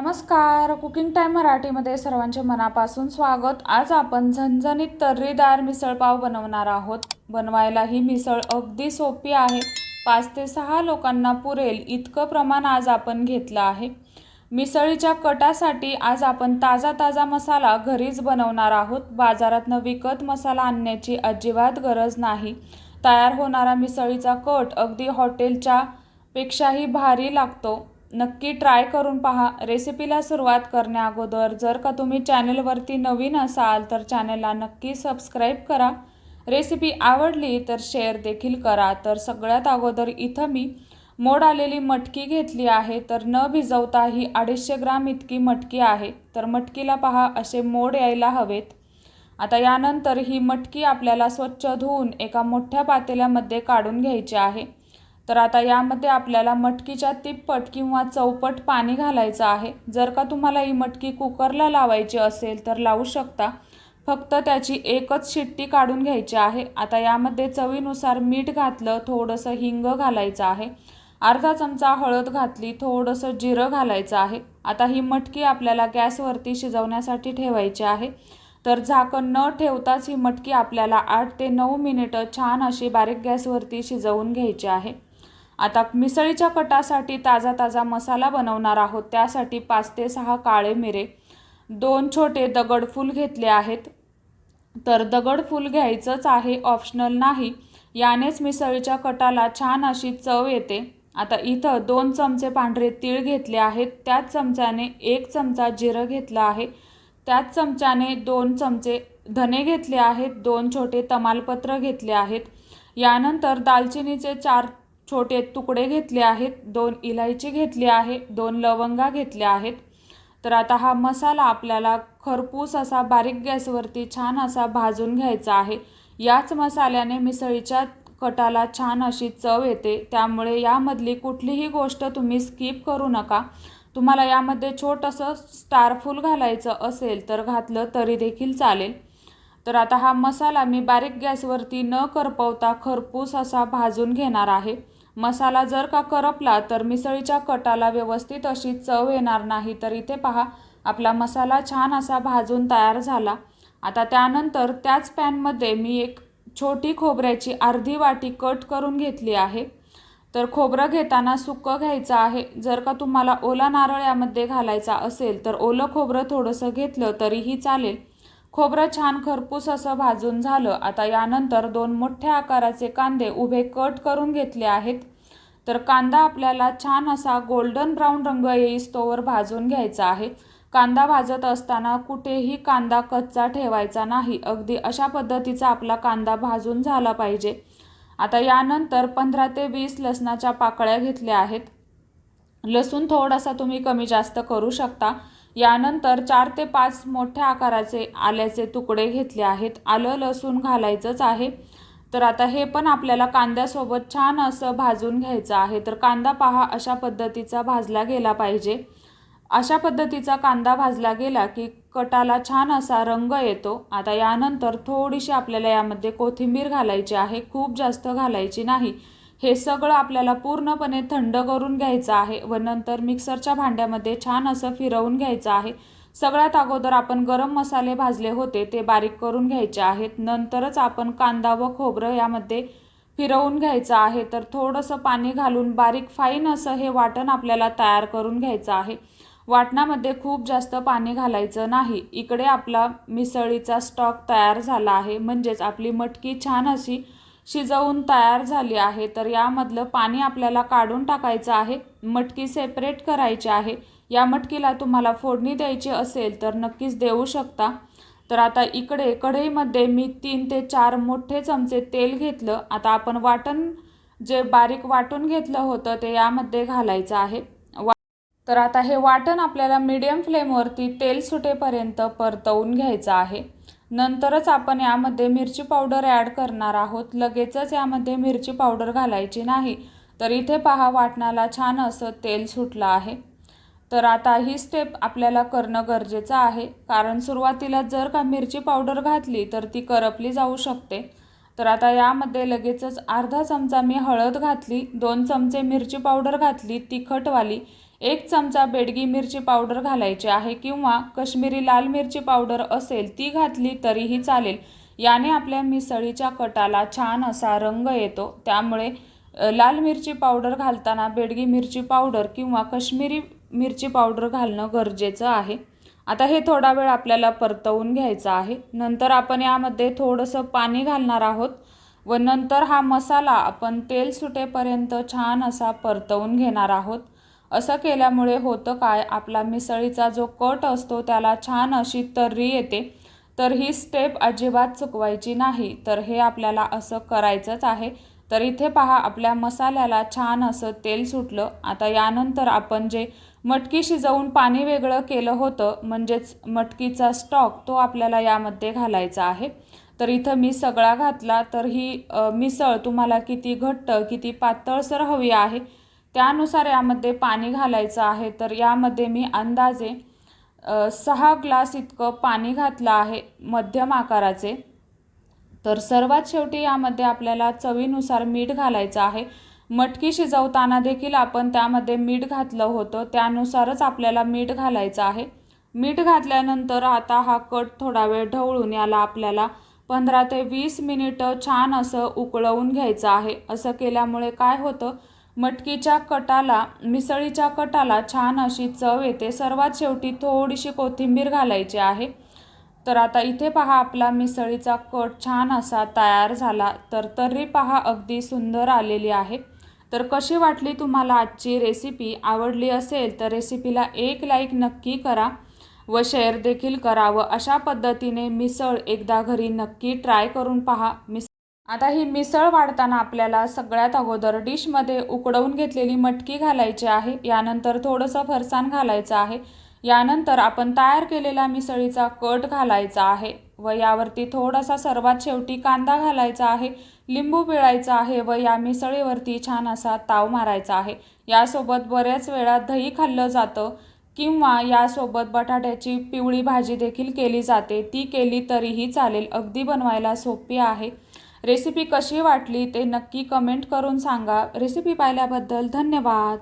नमस्कार. Cooking time मराठीमध्ये सर्वांचे मनापासून स्वागत. आज आपण झणझणीत तर्रीदार मिसळपाव बनवणार आहोत. बनवायला ही मिसळ अगदी सोपी आहे. पाच ते सहा लोकांना पुरेल इतकं प्रमाण आज आपण घेतलं आहे. मिसळीच्या कटासाठी आज आपण ताजा ताजा मसाला घरीच बनवणार आहोत. बाजारातनं विकत मसाला आणण्याची अजिबात गरज नाही. तयार होणारा मिसळीचा कट अगदी हॉटेलच्या पेक्षाही भारी लागतो. नक्की ट्राय करून पहा. रेसिपीला सुरुवात करण्याअगोदर जर का तुम्ही चॅनलवरती नवीन असाल तर चॅनलला नक्की सबस्क्राईब करा. रेसिपी आवडली तर शेअर देखील करा. तर सगळ्यात अगोदर इथं मी मोड आलेली मटकी घेतली आहे. तर न भिजवता ही अडीचशे ग्राम इतकी मटकी आहे. तर मटकीला पहा असे मोड यायला हवेत. आता यानंतर ही मटकी आपल्याला स्वच्छ धुवून एका मोठ्या पातेल्यामध्ये काढून घ्यायची आहे. तर आता यामध्ये आपल्याला मटकीच्या तिप्पट किंवा चौपट पाणी घालायचं आहे. जर का तुम्हाला ही मटकी कुकरला लावायची असेल तर लावू शकता. फक्त त्याची एकच शिट्टी काढून घ्यायची आहे. आता यामध्ये चवीनुसार मीठ घातलं थोडंसं हिंग घालायचं आहे. अर्धा चमचा हळद घातली थोडंसं जिरं घालायचं आहे. आता ही मटकी आपल्याला गॅसवरती शिजवण्यासाठी ठेवायची आहे. तर झाकण न ठेवताच ही मटकी आपल्याला आठ ते नऊ मिनिटं छान अशी बारीक गॅसवरती शिजवून घ्यायची आहे. आता मिसळीच्या कटासाठी ताजा ताजा मसाला बनवणार आहोत. त्यासाठी पाच ते सहा काळे मिरे दोन छोटे दगडफूल घेतले आहेत. तर दगडफूल घ्यायचंच आहे ऑप्शनल नाही. यानेच मिसळीच्या कटाला छान अशी चव येते. आता इथं दोन चमचे पांढरे तीळ घेतले आहेत. त्याच चमच्याने एक चमचा जिरं घेतलं आहे. त्याच चमच्याने दोन चमचे धने घेतले आहेत. दोन छोटे तमालपत्र घेतले आहेत. यानंतर दालचिनीचे चार छोटे तुकडे घेतले आहेत दोन इलायची घेतली आहे दोन लवंगा घेतल्या आहेत. तर आता हा मसाला आपल्याला खरपूस असा बारीक गॅसवरती छान असा भाजून घ्यायचा आहे. याच मसाल्याने मिसळीच्या कटाला छान अशी चव येते. त्यामुळे यामधली कुठलीही गोष्ट तुम्ही स्किप करू नका. तुम्हाला यामध्ये छोटंसं स्टारफूल घालायचं असेल तर घातलं तरी देखील चालेल. तर आता हा मसाला मी बारीक गॅसवरती न करपवता खरपूस असा भाजून घेणार आहे. मसाला जर का करपला तर मिसळीच्या कटाला व्यवस्थित अशी चव येणार नाही. तर इथे पहा आपला मसाला छान असा भाजून तयार झाला. आता त्यानंतर त्याच पॅनमध्ये मी एक छोटी खोबऱ्याची अर्धी वाटी कट करून घेतली आहे. तर खोबरं घेताना सुकं घ्यायचं आहे. जर का तुम्हाला ओला नारळ यामध्ये घालायचा असेल तर ओलं खोबरं थोडंसं घेतलं तरीही चालेल. खोबरं छान खरपूस असं भाजून झालं. आता यानंतर दोन मोठ्या आकाराचे कांदे उभे कट करून घेतले आहेत. तर कांदा आपल्याला छान असा गोल्डन ब्राऊन रंग येईस्तोवर भाजून घ्यायचा आहे. कांदा भाजत असताना कुठेही कांदा कच्चा ठेवायचा नाही. अगदी अशा पद्धतीचा आपला कांदा भाजून झाला पाहिजे. आता यानंतर पंधरा ते वीस लसणाच्या पाकळ्या घेतल्या आहेत. लसूण थोडासा तुम्ही कमी जास्त करू शकता. यानंतर चार ते पाच मोठ्या आकाराचे आल्याचे तुकडे घेतले आहेत. आलं लसूण घालायचंच आहे. तर आता हे पण आपल्याला कांद्यासोबत छान असं भाजून घ्यायचं आहे. तर कांदा पहा अशा पद्धतीचा भाजला गेला पाहिजे. अशा पद्धतीचा कांदा भाजला गेला की कटाला छान असा रंग येतो. आता यानंतर थोडीशी आपल्याला यामध्ये कोथिंबीर घालायची आहे. खूप जास्त घालायची नाही. हे सगळं आपल्याला पूर्णपणे थंड करून घ्यायचं आहे व नंतर मिक्सरच्या भांड्यामध्ये छान असं फिरवून घ्यायचं आहे. सगळ्यात अगोदर आपण गरम मसाले भाजले होते ते बारीक करून घ्यायचे आहेत. नंतरच आपण कांदा व खोबरं यामध्ये फिरवून घ्यायचं आहे. तर थोडंसं पाणी घालून बारीक फाईन असं हे वाटण आपल्याला तयार करून घ्यायचं आहे. वाटणामध्ये खूप जास्त पाणी घालायचं नाही. इकडे आपला मिसळीचा स्टॉक तयार झाला आहे. म्हणजेच आपली मटकी छान अशी शिजवून तयार झाली आहे. तर यामधलं पाणी आपल्याला काढून टाकायचं आहे. मटकी सेपरेट करायची आहे. या मटकीला तुम्हाला फोडणी द्यायची असेल तर नक्कीच देऊ शकता. तर आता इकडे कढईमध्ये मी तीन ते चार मोठे चमचे तेल घेतलं. आता आपण वाटण जे बारीक वाटून घेतलं होतं ते यामध्ये घालायचं आहे. वा तर आता हे वाटण आपल्याला मीडियम फ्लेमवरती तेल सुटेपर्यंत परतवून घ्यायचं आहे. नंतरच आपण यामध्ये मिरची पावडर ॲड करणार आहोत. लगेचच यामध्ये मिरची पावडर घालायची नाही. तर इथे पहा वाटणाला छान असं तेल सुटलं आहे. तर आता ही स्टेप आपल्याला करणं गरजेचं आहे. कारण सुरुवातीला जर का मिरची पावडर घातली तर ती करपली जाऊ शकते. तर आता यामध्ये लगेचच अर्धा चमचा मी हळद घातली दोन चमचे मिरची पावडर घातली तिखटवाली. एक चमचा बेडगी मिरची पावडर घालायची आहे किंवा कश्मीरी लाल मिरची पावडर असेल ती घातली तरीही चालेल. याने आपल्या मिसळीच्या कटाला छान असा रंग येतो. त्यामुळे लाल मिरची पावडर घालताना बेडगी मिरची पावडर किंवा कश्मीरी मिरची पावडर घालणं गरजेचं आहे. आता हे थोडा वेळ आपल्याला परतवून घ्यायचं आहे. नंतर आपण यामध्ये थोडंसं पाणी घालणार आहोत व नंतर हा मसाला आपण तेल सुटेपर्यंत छान असा परतवून घेणार आहोत. असं केल्यामुळे होतं काय? आपला मिसळीचा जो कट असतो त्याला छान अशी तर्री येते. तर ही स्टेप अजिबात चुकवायची नाही. तर हे आपल्याला असं करायचंच आहे. तर इथे पहा आपल्या मसाल्याला छान असं तेल सुटलं. आता यानंतर आपण जे मटकी शिजवून पाणी वेगळं केलं होतं म्हणजेच मटकीचा स्टॉक तो आपल्याला यामध्ये घालायचा आहे. तर इथं मी सगळा घातला. तर ही मिसळ तुम्हाला किती घट्ट किती पातळसर हवी आहे त्यानुसार यामध्ये पाणी घालायचं आहे. तर यामध्ये मी अंदाजे सहा ग्लास इतकं पाणी घातलं आहे मध्यम आकाराचे. तर सर्वात शेवटी यामध्ये आपल्याला चवीनुसार मीठ घालायचं आहे. मटकी शिजवताना देखील आपण त्यामध्ये मीठ घातलं होतं. त्यानुसारच आपल्याला मीठ घालायचं आहे. मीठ घातल्यानंतर आता हा कट थोडा वेळ ढवळून याला आपल्याला पंधरा ते वीस मिनिटं छान असं उकळवून घ्यायचं आहे. असं केल्यामुळे काय होतं? मटकीच्या कटाला मिसळीच्या कटाला छान अशी चव येते. सर्वात शेवटी थोडीशी कोथिंबीर घालायची आहे. तर आता इथे पहा आपला मिसळीचा कट छान असा तयार झाला. तर तर्री पहा अगदी सुंदर आलेली आहे. तर कशी वाटली तुम्हाला आजची रेसिपी? आवडली असेल तर रेसिपीला एक लाईक नक्की करा व शेअर देखील करा व अशा पद्धतीने मिसळ एकदा घरी नक्की ट्राय करून पहा. मिस आता ही मिसळ वाढताना आपल्याला सगळ्यात अगोदर डिशमध्ये उकडवून घेतलेली मटकी घालायची आहे. यानंतर थोडंसं फरसाण घालायचं आहे. यानंतर आपण तयार केलेला मिसळीचा कट घालायचा आहे व यावरती थोडासा सर्वात शेवटी कांदा घालायचा आहे. लिंबू पिळायचा आहे व या मिसळीवरती छान असा ताव मारायचा आहे. यासोबत बऱ्याच वेळा दही खाल्लं जातं किंवा यासोबत बटाट्याची पिवळी भाजी देखील केली जाते. ती केली तरीही चालेल. अगदी बनवायला सोपी आहे. रेसिपी कशी वाटली ते नक्की कमेंट करून सांगा. रेसिपी पाहिल्याबद्दल धन्यवाद.